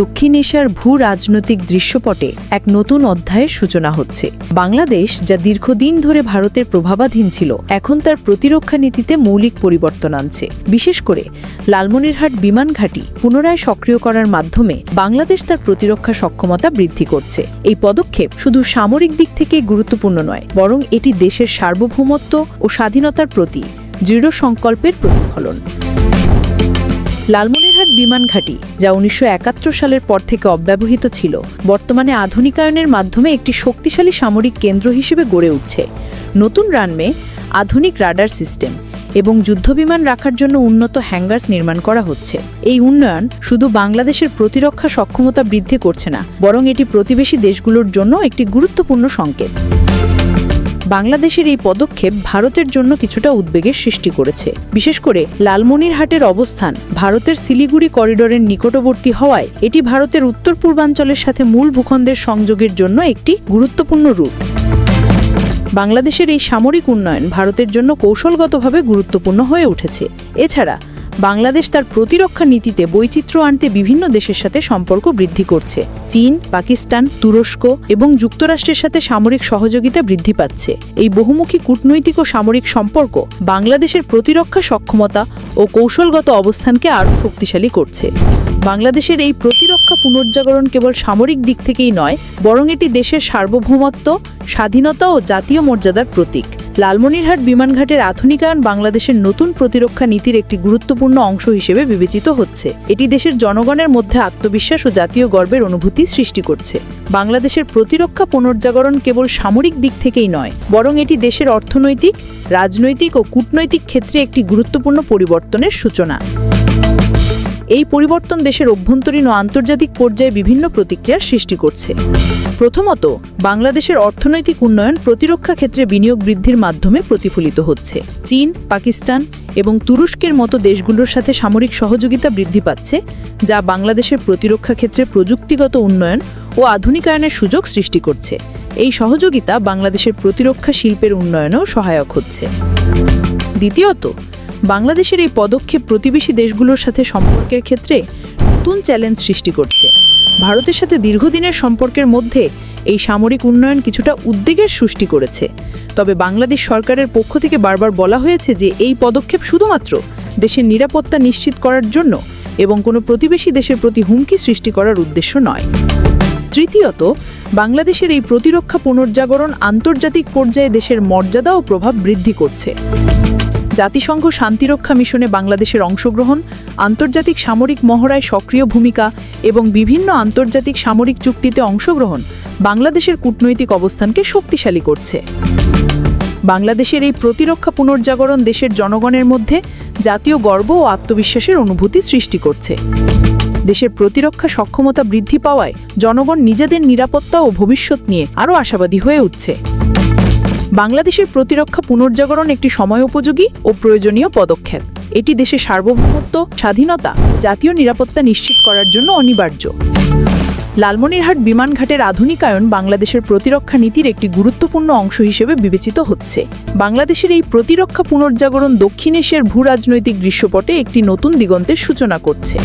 দক্ষিণ এশিয়ার ভূ রাজনৈতিক দৃশ্যপটে এক নতুন অধ্যায়ের সূচনা হচ্ছে। বাংলাদেশ, যা দীর্ঘদিন ধরে ভারতের প্রভাবাধীন ছিল, এখন তার প্রতিরক্ষা নীতিতে মৌলিক পরিবর্তন আনছে। বিশেষ করে, লালমনিরহাট বিমান ঘাঁটি পুনরায় সক্রিয় করার মাধ্যমে বাংলাদেশ তার প্রতিরক্ষা সক্ষমতা বৃদ্ধি করছে। এই পদক্ষেপ শুধু সামরিক দিক থেকে গুরুত্বপূর্ণ নয়, বরং এটি দেশের সার্বভৌমত্ব ও স্বাধীনতার প্রতি দৃঢ় সংকল্পের প্রতিফলন। লালমনিরহাট বিমান ঘাঁটি, যা উনিশশো একাত্তর সালের পর থেকে অব্যবহৃত ছিল, বর্তমানে আধুনিকায়নের মাধ্যমে একটি শক্তিশালী সামরিক কেন্দ্র হিসেবে গড়ে উঠছে। নতুন রানমে আধুনিক রাডার সিস্টেম এবং যুদ্ধবিমান রাখার জন্য উন্নত হ্যাঙ্গার্স নির্মাণ করা হচ্ছে। এই উন্নয়ন শুধু বাংলাদেশের প্রতিরক্ষা সক্ষমতা বৃদ্ধি করছে না, বরং এটি প্রতিবেশী দেশগুলোর জন্য একটি গুরুত্বপূর্ণ সংকেত। বাংলাদেশের এই পদক্ষেপ ভারতের জন্য কিছুটা উদ্বেগের সৃষ্টি করেছে। বিশেষ করে লালমনিরহাটের অবস্থান, ভারতের শিলিগুড়ি করিডোরের নিকটবর্তী হওয়ায় এটি ভারতের উত্তর পূর্বাঞ্চলের সাথে মূল ভূখণ্ডের সংযোগের জন্য একটি গুরুত্বপূর্ণ রুট। বাংলাদেশের এই সামরিক উন্নয়ন ভারতের জন্য কৌশলগতভাবে গুরুত্বপূর্ণ হয়ে উঠেছে। এছাড়া বাংলাদেশ তার প্রতিরক্ষা নীতিতে বৈচিত্র্য আনতে বিভিন্ন দেশের সাথে সম্পর্ক বৃদ্ধি করছে। চীন, পাকিস্তান, তুরস্ক এবং যুক্তরাষ্ট্রের সাথে সামরিক সহযোগিতা বৃদ্ধি পাচ্ছে। এই বহুমুখী কূটনৈতিক ও সামরিক সম্পর্ক বাংলাদেশের প্রতিরক্ষা সক্ষমতা ও কৌশলগত অবস্থানকে আরও শক্তিশালী করছে। বাংলাদেশের এই প্রতিরক্ষা পুনর্জাগরণ কেবল সামরিক দিক থেকেই নয়, বরং এটি দেশের সার্বভৌমত্ব, স্বাধীনতা ও জাতীয় মর্যাদার প্রতীক। লালমনিরহাট বিমানঘাটের আধুনিকায়ন বাংলাদেশের নতুন প্রতিরক্ষা নীতির একটি গুরুত্বপূর্ণ অংশ হিসেবে বিবেচিত হচ্ছে। এটি দেশের জনগণের মধ্যে আত্মবিশ্বাস ও জাতীয় গর্বের অনুভূতি সৃষ্টি করছে। বাংলাদেশের প্রতিরক্ষা পুনর্জাগরণ কেবল সামরিক দিক থেকেই নয়, বরং এটি দেশের অর্থনৈতিক, রাজনৈতিক ও কূটনৈতিক ক্ষেত্রে একটি গুরুত্বপূর্ণ পরিবর্তনের সূচনা। এই পরিবর্তন দেশের অভ্যন্তরীণ ও আন্তর্জাতিক পর্যায়ে বিভিন্ন প্রতিক্রিয়ার সৃষ্টি করছে। প্রথমত, বাংলাদেশের অর্থনৈতিক উন্নয়ন প্রতিরক্ষা ক্ষেত্রে বিনিয়োগ বৃদ্ধির মাধ্যমে প্রতিফলিত হচ্ছে। চীন, পাকিস্তান এবং তুরস্কের মতো দেশগুলোর সাথে সামরিক সহযোগিতা বৃদ্ধি পাচ্ছে, যা বাংলাদেশের প্রতিরক্ষা ক্ষেত্রে প্রযুক্তিগত উন্নয়ন ও আধুনিকায়নের সুযোগ সৃষ্টি করছে। এই সহযোগিতা বাংলাদেশের প্রতিরক্ষা শিল্পের উন্নয়নেও সহায়ক হচ্ছে। দ্বিতীয়ত বাংলাদেশের এই পদক্ষেপ প্রতিবেশী দেশগুলোর সাথে সম্পর্কের ক্ষেত্রে নতুন চ্যালেঞ্জ সৃষ্টি করছে। ভারতের সাথে দীর্ঘদিনের সম্পর্কের মধ্যে এই সামরিক উন্নয়ন কিছুটা উদ্বেগের সৃষ্টি করেছে। তবে বাংলাদেশ সরকারের পক্ষ থেকে বারবার বলা হয়েছে যে এই পদক্ষেপ শুধুমাত্র দেশের নিরাপত্তা নিশ্চিত করার জন্য এবং কোনো প্রতিবেশী দেশের প্রতি হুমকি সৃষ্টি করার উদ্দেশ্য নয়। তৃতীয়ত, বাংলাদেশের এই প্রতিরক্ষা পুনর্জাগরণ আন্তর্জাতিক পর্যায়ে দেশের মর্যাদা ও প্রভাব বৃদ্ধি করছে। জাতিসংঘ শান্তিরক্ষা মিশনে বাংলাদেশের অংশগ্রহণ, আন্তর্জাতিক সামরিক মহড়ায় সক্রিয় ভূমিকা এবং বিভিন্ন আন্তর্জাতিক সামরিক চুক্তিতে অংশগ্রহণ বাংলাদেশের কূটনৈতিক অবস্থানকে শক্তিশালী করছে। বাংলাদেশের এই প্রতিরক্ষা পুনর্জাগরণ দেশের জনগণের মধ্যে জাতীয় গর্ব ও আত্মবিশ্বাসের অনুভূতি সৃষ্টি করছে। দেশের প্রতিরক্ষা সক্ষমতা বৃদ্ধি পাওয়ায় জনগণ নিজেদের নিরাপত্তা ও ভবিষ্যৎ নিয়ে আরও আশাবাদী হয়ে উঠছে। বাংলাদেশের প্রতিরক্ষা পুনর্জাগরণ একটি সময়োপযোগী ও প্রয়োজনীয় পদক্ষেপ। এটি দেশের সার্বভৌমত্ব, স্বাধীনতা, জাতীয় নিরাপত্তা নিশ্চিত করার জন্য অনিবার্য। লালমনিরহাট বিমানঘাটের আধুনিকায়ন বাংলাদেশের প্রতিরক্ষা নীতির একটি গুরুত্বপূর্ণ অংশ হিসেবে বিবেচিত হচ্ছে। বাংলাদেশের এই প্রতিরক্ষা পুনর্জাগরণ দক্ষিণ এশিয়ার ভূ রাজনৈতিক দৃশ্যপটে একটি নতুন দিগন্তের সূচনা করছে।